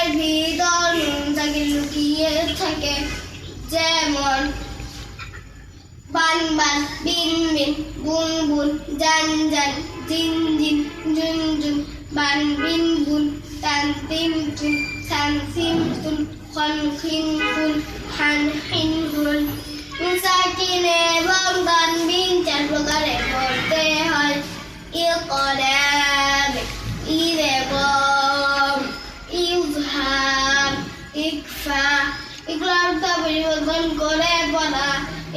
ইকরামের ভিতর নুন থাকে লুকিয়ে থাকে। যেমন বান বান, বিন বিন বুন বুন জান জান, জিন জিন, জুন জুন, বান বিন বুন তান তিন তুন, সান সিন তুন খন খিন কুন হান হিন হুন সাকিন এবং তানবিন চার প্রকারে পড়তে হয়। ইকরাম ইরেবম ইকফা ইকরামটা পরিবর্তন করে পড়া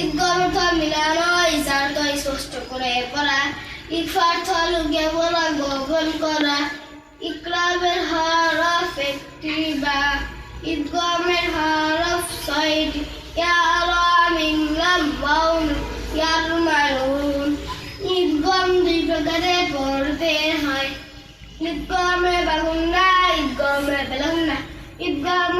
ইদগমর্থ মিলানো ইসার্থ স্পষ্ট করে পড়া ইকফার্থ লুকিয়ে পড়া গোপন করা ইকরামের হরফ একটি বা ইদগমের হরফ ছয়টি ইদগম দুই প্রকারে পড়তে হয়। ইদগমে বাগুন্না ইদগমে বেলুন্না ইদগমে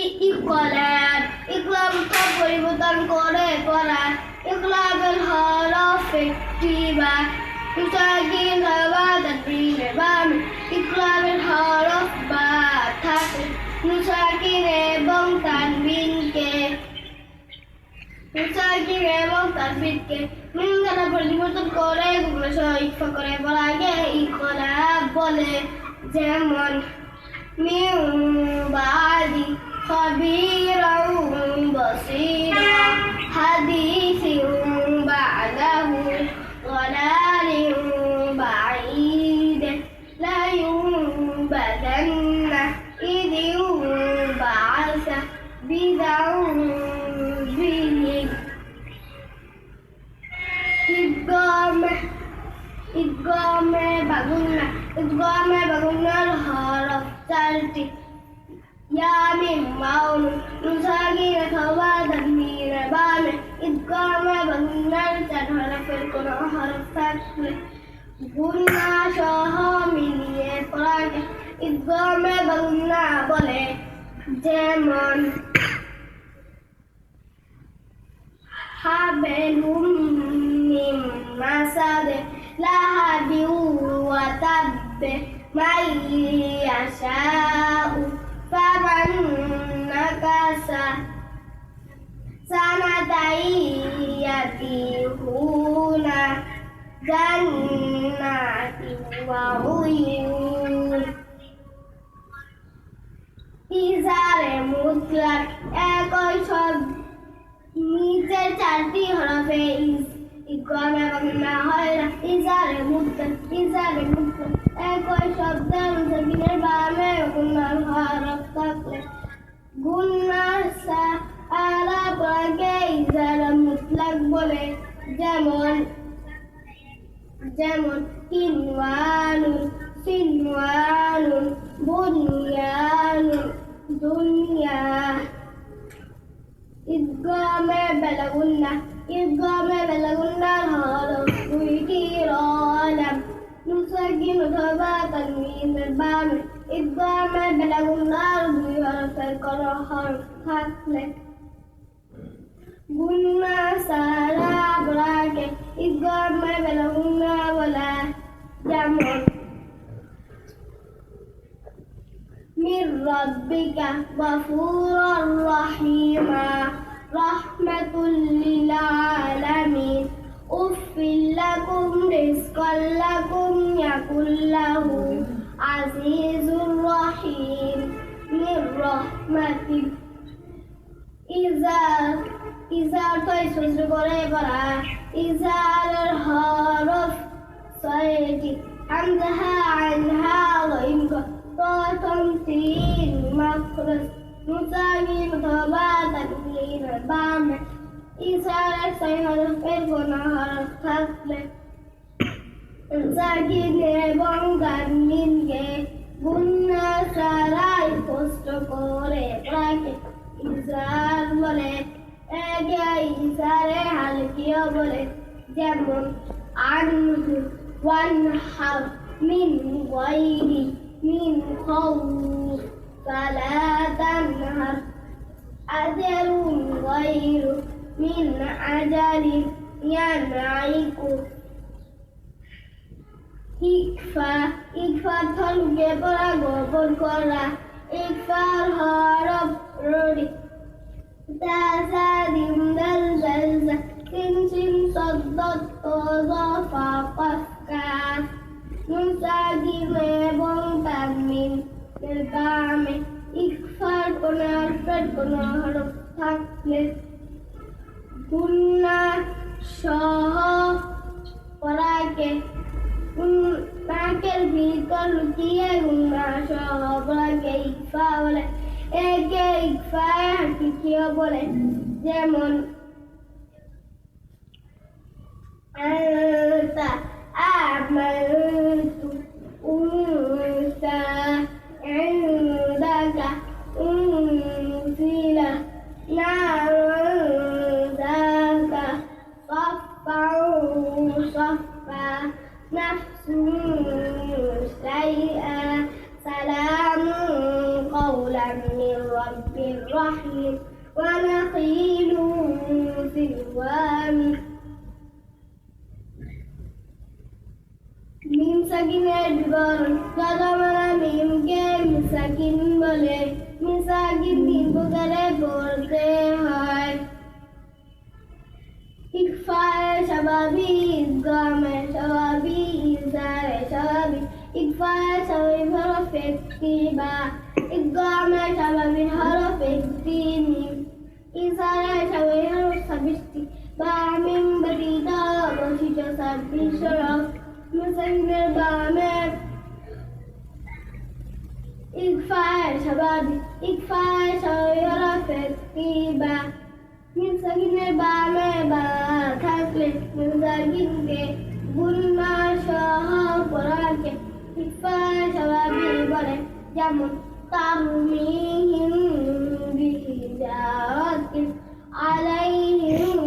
ইকলাব ইকলাব তো পরিবর্তন করে পড়া ইকলাবের হরফ একটি বা মুসাকিন হাওয়া তাদবিরে বাম ইকলাবের হরফ বা থাকে মুসাকিন এবং তানবিনকে। মুসাকিন এবং তানবিনকে দ্বারা পরিবর্তন করে গুলো সহ ইকফা করে বলাকে ইকলাব বলে। যেমন মিউ বাদি خبيرا بصيرا حديث بعده ضلال بعيد. لا ينبذن إذ ينبعث بذنبه إدغام إدغام بغنى إدغام بغنى الحرف চারটি يامن معون نساقين ثوبا تدمير بام إدقام بغنر تدهر في القرآن حرف فتل গুন্না সহ মিলিয়ে পড়াকে ইদগমে বাগুন্না বলে যেমন হাবেলুম মিম মাসাদে লাহাবিউ ওয়া তাব্বে মাই ইয়াশাউ فمن نكس سنتين يتيهون جنات وعيون ইজারে মুতলাক একই সব নিচের চারটি হরফে ইজ ইকম এবং না হয় না ইজারে মুতলাক ইজারে মুতলাক একই শব্দের মুসাকিনের বামে গুন্নার হরফ থাকলে গুন্নার সা আলা ইজারা মুতলাক বলে। যেমন যেমন কিনওয়ানুন সিনওয়ানুন বুনিয়ানুন দুনিয়া। ইদগামে বেলাগুন্না ইদগামে বেলাগুন্নার হরফ দুইটি রলাম। ترجم ضربا تنوين البامر الضامر بلغ الأرض ورث حرف حفلة قلنا سارا براك الضامر بلغنا ولا جمع من ربك غفورا رحيما رحمة للعالمين. أفل لكم رزقا لكم يكن له عزيز رحيم من رحمته إذا إذا تيسوس قريبا إذا الحرف صيدي عندها عنها وإنك تمتين مخرج مسامي مطبعة تكلين البامة তাকলিন বামে ইসারের ছয় হরফের কোনো হরফ থাকলে সাকিন এবং গানমিনকে গুন্না সারা স্পষ্ট করে করে প্রাকে ইসার বলে একে ইসারে হালকিও বলে যেমন আনহু ওয়ানহার মিন গাইরি মিন খাউফ فلا تنهر أجر غير من أجل ينعك ইকফা ইকফা থলকে পড়া গোপন করা ইকফার হরফ রড়ি তাসা দিম দাল দাল দা সিন সিন সদ্দত তোজা ফাকাস কাফ মুসাগিম এবং তামিম নির্বামে ইকফার কোন আলফার কোন হরফ থাকলে গুন্না সহ পড়াকে নাকের ভিতর লুকিয়ে গুন্না সহ পড়াকে ইকফা বলে একে ইকফা হাকিকিও বলে যেমন أنت عملت أنت عندك أنزل نار رحيم ونخيل سلوان মিম সাকিনের বিবরণ গদমালা মিমকে মিসাকিন বলে মিসাকিন তিন প্রকারে পড়তে হয় ইকফায়ে স্বাভাবি ইদগামে স্বাভাবি ইজারে স্বাভাবি ইকফায়ে স্বাভাবিক হরফ একটি বা ইদগামে স্বাভাবিক হরফ মিম ইজারে স্বাভাবিক হরফ ছাব্বিশটি বা মিম ব্যতীত অবশিষ্ট ছাব্বিশ হরফ মুসাইনের বামে ইকফায়ে স্বাভাবিক ইকফায়ে স্বাভাবিক হরফ একটি বা মিসাকিনের বামে বা থাকলে মিসাকিনকে গুন্না সহ পড়াকে ইকফায়ে স্বাভাবিক বলে যেমন ترميهم بحجارة عليهم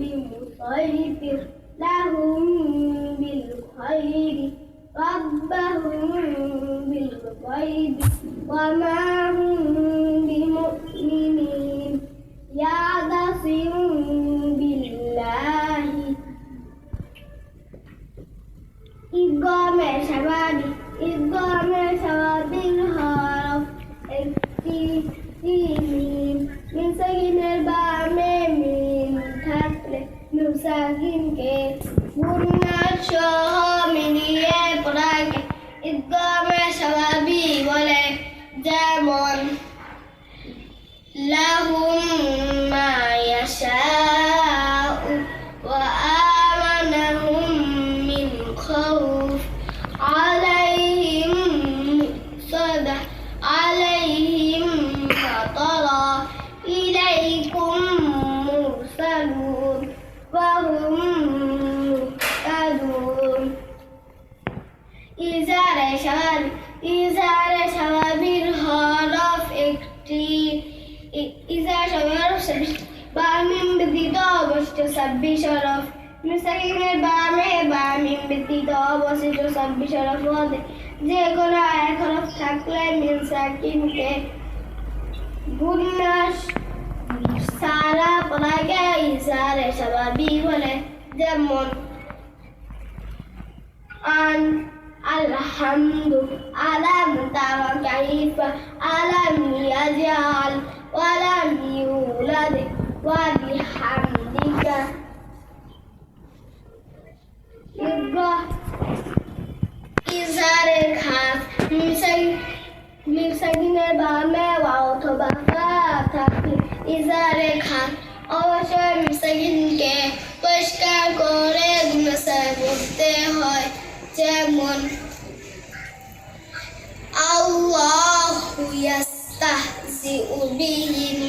بمسيطر لهم بالخير ربهم بالغيب وما هم بمؤمنين. يعتصم بالله. إذ قام شبابي إذ قام شبابي الهار. মিম মিসাকিনের বামে মিম থাকলে মুসাকিনকে গুন্নার সহ মিলিয়ে পড়াকে অবস্থিত অবশিষ্ট ছাব্বিশ হরফ পদে যে কোনো এক হরফ থাকলে মিন সাকিনকে গুণাস সারা পদাকে ইসারে স্বাভাবিক হলে যেমন, আন আলহামদু আলাম তারা কাইফা আলাম ইয়াজাল ওয়ালাম ইউলাদ ওয়াবিহামদিকা يبقى ইজারের খাস মিসাই মিসাকিনের বামে বা অথবা ফা থাকলে ইজারের খাস অবশ্যই মিসাকিনকে পরিষ্কার করে গুণসায় করতে হয় যেমন আল্লাহু ইয়াস্তাহজিউ বিহিম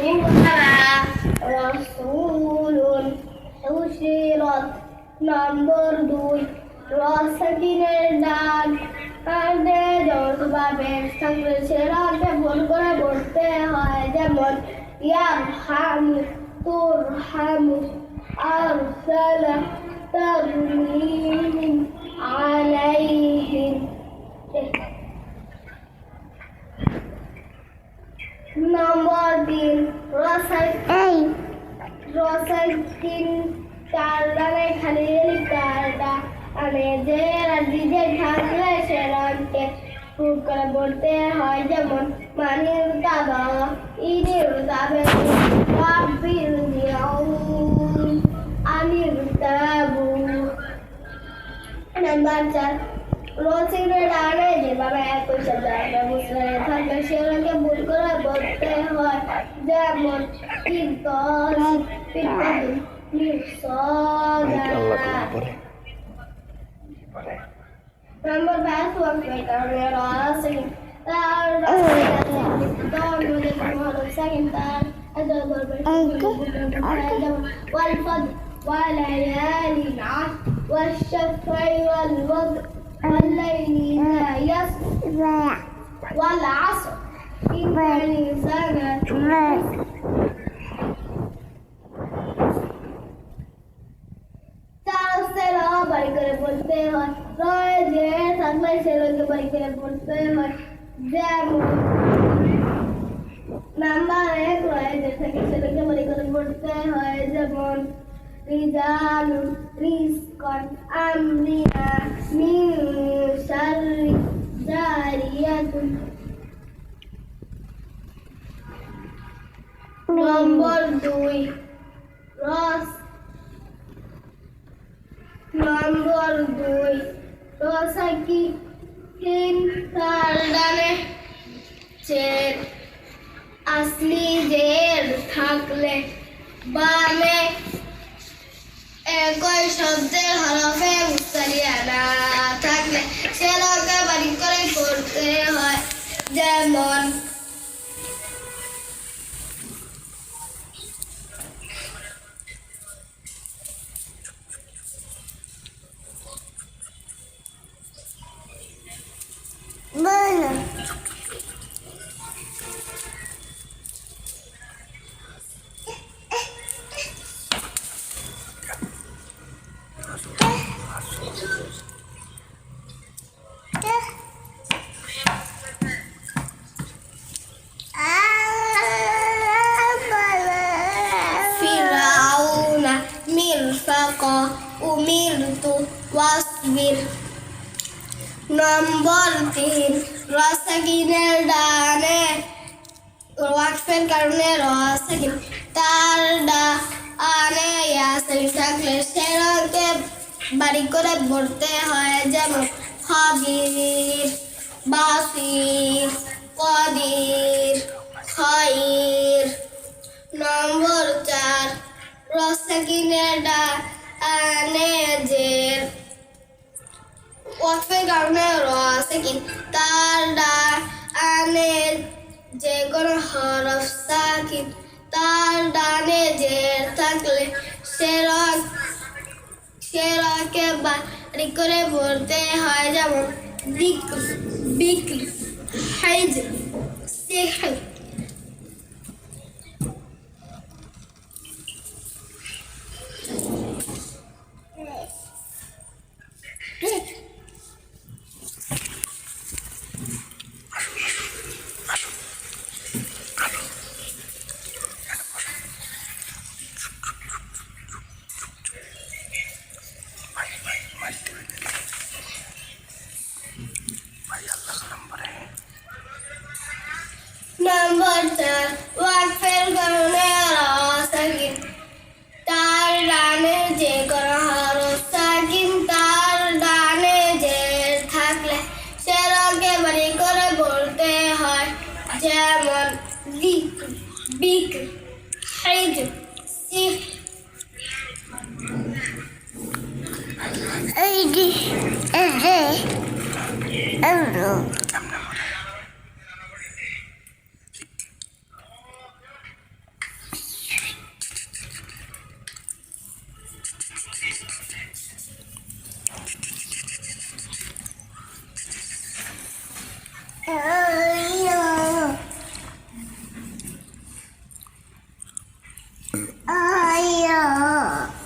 ربنا رسول حشرت নম্বর দুই রসকিনের ডাক কাঁদে যৌথভাবে থাকলে সেরাকে ভুল করে বলতে হয় যেমন ইয়ার হামু তুর হামু আর সালা তরমিহিম আলাইহিম নম্বর তিন রসাই রসাই তিন চার রানে খালি চারটা মানে যে রাজ্যে থাকলে সে রানকে প্রুভ করে বলতে হয় যেমন মানির দাবা ইনির দাবে রাব্বিল ইয়াউম আনির তাবু নাম্বার চার રોલ સિગરેટ આવે જેમાં મેં કોઈ શબ્દ આપણે મુસ્લિમ થતા શેરણ કે ભૂલ કરે બોલતે હોય જે બોલ કી તો Number five was my career all singing. والفضل وليالي العشر والشفع والوضع والليل إذا يسر والعصر إن الإنسان তার সেরা বাড়ি করে পড়তে হয় রয়ে যে থাকলে সেগুলোকে বাড়ি করে পড়তে হয় যেমন নাম্বার এক রয়ে যে থাকে সেগুলোকে বাড়ি করে পড়তে হয় যেমন رجال رزقا أمرنا من شر جارية নম্বর দুই রস নম্বর দুই রসাকি তিন তার ডানে চের আসলি জের থাকলে বামে একই শব্দের হরফে উচ্চারিয়া না থাকলে সে লোকে বাড়ি করে করতে হয়। যেমন নম্বর তিন। রসাকিনের ডানে ওয়াকফের কারণে রসাকিন তার ডা আনে ইয়াসিন থাকলে সেরকে বাড়ি করে পড়তে হয় যেমন হবির বাসির কদির খয়ির নম্বর চার রসাকিনের ডা আনে জের ওয়াকফের কারণে রসাকিন তার ডা আনে যে কোনো হরফ সাকিন তার ডানে জের থাকলে সেরক সেরকে বাড়ি করে পড়তে হয় যেমন বিক্র বিক্র হাইজ সিহর নম্বর লিক বিক হিজ সিফ এই যে এই যে এই 哎呦！